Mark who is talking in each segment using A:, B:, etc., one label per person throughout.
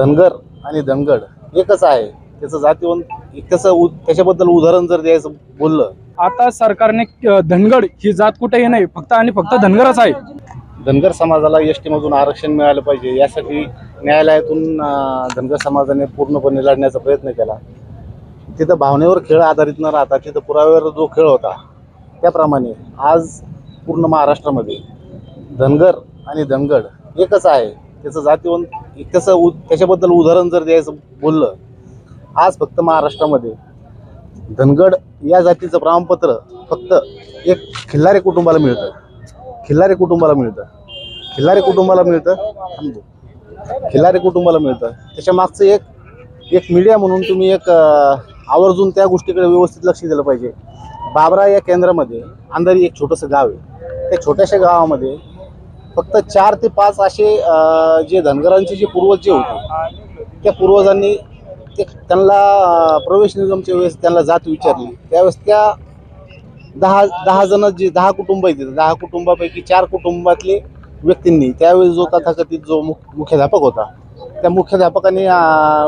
A: धनगर आणि धनगड एकच आहे. त्याचं जातीवंत त्याचं त्याच्याबद्दल उदाहरण जर द्यायचं बोललं.
B: आता सरकारने धनगड ही जात कुठेही नाही फक्त आणि फक्त धनगरच आहे.
A: धनगर समाजाला एस मधून आरक्षण मिळालं पाहिजे यासाठी न्यायालयातून धनगर समाजाने पूर्णपणे लढण्याचा प्रयत्न केला. तिथं भावनेवर खेळ आधारित न राहता तिथं पुराव्यावर जो खेळ होता त्याप्रमाणे आज पूर्ण महाराष्ट्रामध्ये धनगर आणि धनगड एकच आहे. त्याचं जातीवंत त्याचं उ त्याच्याबद्दल उदाहरण जर द्यायचं बोललं आज फक्त महाराष्ट्रामध्ये धनगड या जातीचं प्रमाणपत्र फक्त एक खिल्लारे कुटुंबाला मिळतं. खिल्लारे कुटुंबाला मिळतं. खिल्लारे कुटुंबाला मिळतं. खिल्लारे कुटुंबाला मिळतं. त्याच्या मागचं एक एक मीडिया म्हणून तुम्ही एक आवर्जून त्या गोष्टीकडे व्यवस्थित लक्ष दिलं पाहिजे. बाबरा या केंद्रामध्ये अंधारी एक छोटंसं गाव आहे. त्या छोट्याशा गावामध्ये फक्त चार ते पाच असे जे धनगरांचे जे पूर्वज जे होते त्या पूर्वजांनी ते त्यांना प्रवेश निगमच्या वेळेस त्यांना जात विचारली. त्यावेळेस त्या दहा दहा जण जे दहा कुटुंब येते दहा कुटुंबापैकी चार कुटुंबातले व्यक्तींनी त्यावेळेस जो तथाकथित जो मुख मुख्याध्यापक होता त्या मुख्याध्यापकाने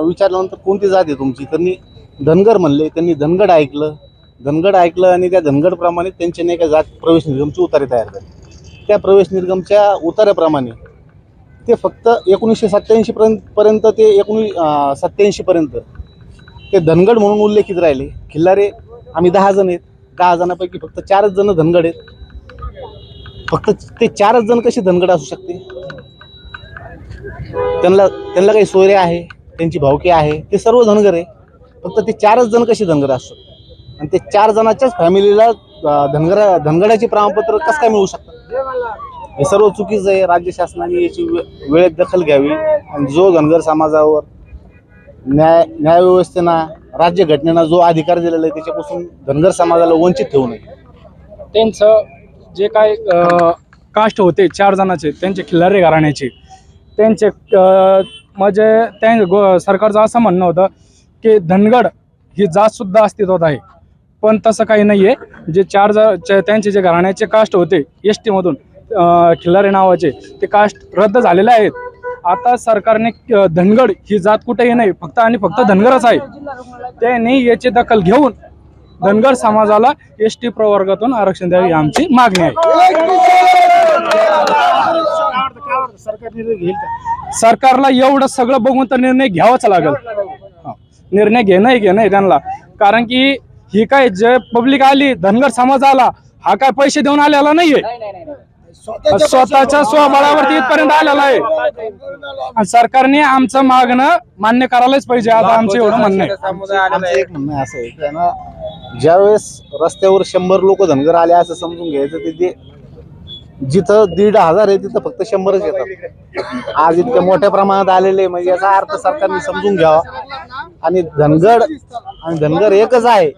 A: विचारल्यानंतर कोणती जात आहे तुमची? त्यांनी धनगर म्हणले त्यांनी धनगड ऐकलं. धनगड ऐकलं आणि त्या धनगडप्रमाणे त्यांचे नाही का जात प्रवेश निगमची उतारे तयार झाली. त्या प्रवेश निर्गमच्या उतार्याप्रमाणे ते फक्त एकोणीसशे सत्त्याऐंशी पर्यंत पर्यंत ते एकोणीस सत्त्याऐंशी पर्यंत. ते धनगड म्हणून उल्लेखित राहिले. खिल्लारे आम्ही दहा जण आहेत. दहा जणांपैकी फक्त चारच जण धनगड आहेत. फक्त ते चारच जण कसे धनगड असू शकते? त्यांना त्यांना काही सोयरे आहे त्यांची भावकी आहे ते सर्व धनगर आहे. फक्त ते चारच जण कसे धनगर असतात आणि ते चार जणाच्याच फॅमिलीला धनगरा धनगडाचे प्रमाणपत्र कसं काय मिळू शकतात हे सर्व चुकीचं आहे. राज्य शासनाने याची वे- वेळेत दखल घ्यावी. आणि जो धनगर समाजावर न्याय न्यायव्यवस्थेनं राज्यघटनेनं जो अधिकार दिलेला आहे त्याच्यापासून धनगर समाजाला वंचित ठेवू नये.
B: त्यांचं जे काय कास्ट होते चार जणांचे त्यांचे खिल्लारे घराण्याचे त्यांचे म्हणजे त्या गो सरकारचं असं म्हणणं होतं की धनगड ही जातसुद्धा अस्तित्वात आहे. पण तसं काही नाही आहे जे चार जा त्यांचे जे घराण्याचे कास्ट होते एस टीमधून खिल्लारे नावाचे ते कास्ट रद्द झालेले आहेत. आता सरकारने धनगड ही जात कुठेही नाही फक्त आणि फक्त धनगरच आहे. त्यांनी याची दखल घेऊन धनगर समाजाला एस टी प्रवर्गातून आरक्षण द्यावे ही आमची मागणी आहे. सरकारला एवढं सगळं बघून तर निर्णय घ्यावाच लागेल. निर्णय घेणं घेणं त्यांना. कारण की ही काय जे पब्लिक आली धनगर समाज आला हा काय पैसे देऊन आलेला नाहीये? स्वतःच्या स्वबळावरती इथपर्यंत आलेला आहे. आणि सरकारने आमचं मागणं मान्य करायलाच पाहिजे. आता आमचं एवढं म्हणणं आहे.
A: आमचं एक म्हणणं असं आहे की आहे ना ज्यावेळेस रस्त्यावर शंभर लोक धनगर आले असं समजून घ्यायचं ते ते जिथं दीड हजार आहे तिथं फक्त शंभरच येतात. आज इतक्या मोठ्या प्रमाणात आलेले म्हणजे याचा अर्थ सरकारने समजून घ्यावा. आणि धनगड आणि धनगर एकच आहे.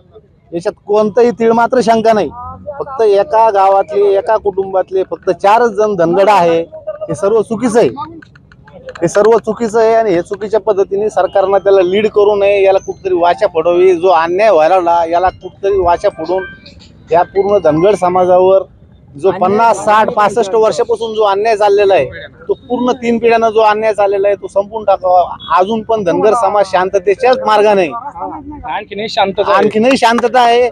A: याच्यात कोणतंही तीळ मात्र शंका नाही. फक्त एका गावातले एका कुटुंबातले फक्त चारच जण धनगड आहे हे सर्व चुकीचं आहे. हे सर्व चुकीचं आहे आणि हे चुकीच्या पद्धतीने सरकारनं त्याला लीड करू नये याला कुठतरी वाचा फोडावी. जो अन्याय व्हायला याला कुठतरी वाचा फोडून या पूर्ण धनगड समाजावर जो पन्नास साठ पासष्ट वर्षापासून जो अन्याय चाललेला आहे पूर्ण तीन पिढ्यानं जो अन्याय चाललेला आहे तो संपून टाकावा. अजून पण धनगर समाज शांततेच्याच मार्गाने
B: आणखी शांतता आहे.
A: आणखीनही शांतता आहे.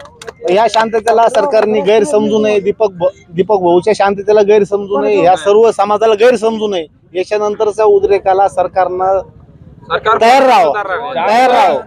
A: या शांततेला सरकारने गैर समजू नये. दीपक दीपक भाऊच्या शांततेला गैर समजू नये. या सर्व समाजाला गैर समजू नये. याच्यानंतरच्या उद्रेकाला सरकारनं तयार राहावं. तयार राहावं.